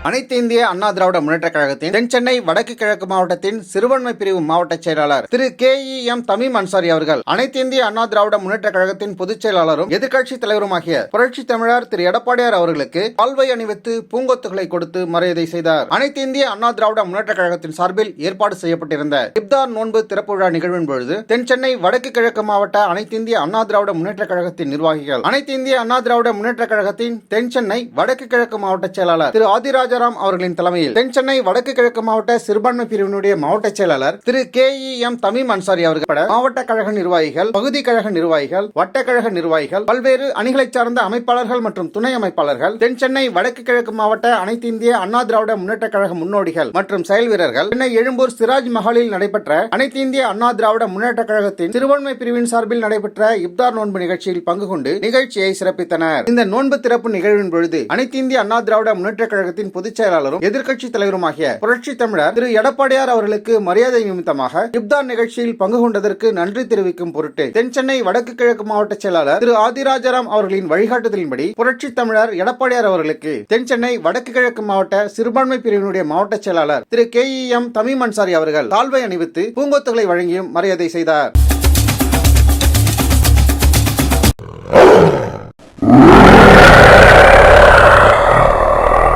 அனைத்து இந்திய அண்ணா திராவிட முன்னேற்ற கழகத்தின் தென் சென்னை வடக்கு கிழக்கு மாவட்டத்தின் சிறுபான்மை பிரிவு மாவட்ட செயலாளர் Thiru K E M Tamim Ansari அவர்கள் அனைத்து இந்திய அண்ணா திராவிட முன்னேற்ற கழகத்தின் பொதுச் செயலாளரும் எதிர்க்கட்சி தலைவருமாகிய புரட்சி தமிழர் திரு எடப்பாடியார் அவர்களுக்கு பால்வை அணிவித்து பூங்கொத்துகளை கொடுத்து மரியாதை செய்தார். அனைத்து இந்திய அண்ணா திராவிட முன்னேற்ற கழகத்தின் சார்பில் ஏற்பாடு செய்யப்பட்டிருந்த இப்தார் நோன்பு திறப்பு விழா நிகழ்வின் பொழுது தென் சென்னை வடக்கு கிழக்கு மாவட்ட அனைத்து இந்திய அண்ணா திராவிட முன்னேற்ற கழகத்தின் நிர்வாகிகள் அனைத்து இந்திய அண்ணா திராவிட முன்னேற்ற கழகத்தின் தென் சென்னை வடக்கு கிழக்கு மாவட்ட செயலாளர் திரு ராஜாராம் அவர்களின் தலைமையில் தென் சென்னை வடக்கு கிழக்கு மாவட்ட சிறுபான்மை பிரிவினுடைய மாவட்ட செயலாளர் Thiru K E M Thameem Ansari அவர்கள் மாவட்ட கழக நிர்வாகிகள் பகுதி கழக நிர்வாகிகள் வட்ட கழக நிர்வாகிகள் பல்வேறு அணிகளைச் சார்ந்த அமைப்பாளர்கள் மற்றும் துணை அமைப்பாளர்கள் தென் சென்னை வடக்கு கிழக்கு மாவட்ட அனைத்து இந்திய அண்ணா திராவிட முன்னேற்ற கழக முன்னோடிகள் மற்றும் செயல் வீரர்கள் சென்னை எழும்பூர் சிராஜ் மஹாலில் நடைபெற்ற அனைத்து இந்திய அண்ணா திராவிட முன்னேற்ற கழகத்தின் சிறுபான்மை பிரிவின் சார்பில் நடைபெற்ற இப்தார் நோன்பு நிகழ்ச்சியில் பங்கு கொண்டு நிகழ்ச்சியை சிறப்பித்தனர். இந்த நோன்பு திறப்பு நிகழ்வின் பொழுது அனைத்து இந்திய அண்ணா திராவிட முன்னேற்ற கழகத்தின் பொதுச் செயலாளரும் எதிர்க்கட்சி தலைவருமாகிய புரட்சி தமிழர் திரு. எடப்பாடியார் அவர்களுக்கு மரியாதை நிமித்தமாக இப்தார் நிகழ்ச்சியில் பங்கு கொண்டதற்கு நன்றி தெரிவிக்கும் பொருட்டு தென் சென்னை வடக்கு கிழக்கு மாவட்ட செயலாளர் திரு. ஆதிராஜாராம் அவர்களின் வழிகாட்டுதலின்படி புரட்சி தமிழர் எடப்பாடியார் அவர்களுக்கு தென் சென்னை வடக்கு கிழக்கு மாவட்ட சிறுபான்மை பிரிவினுடைய மாவட்ட செயலாளர் Thiru. K E M Tamim Ansari அவர்கள் தாழ்வை அணிவித்து பூங்கொத்துகளை வழங்கியும் மரியாதை செய்தார்.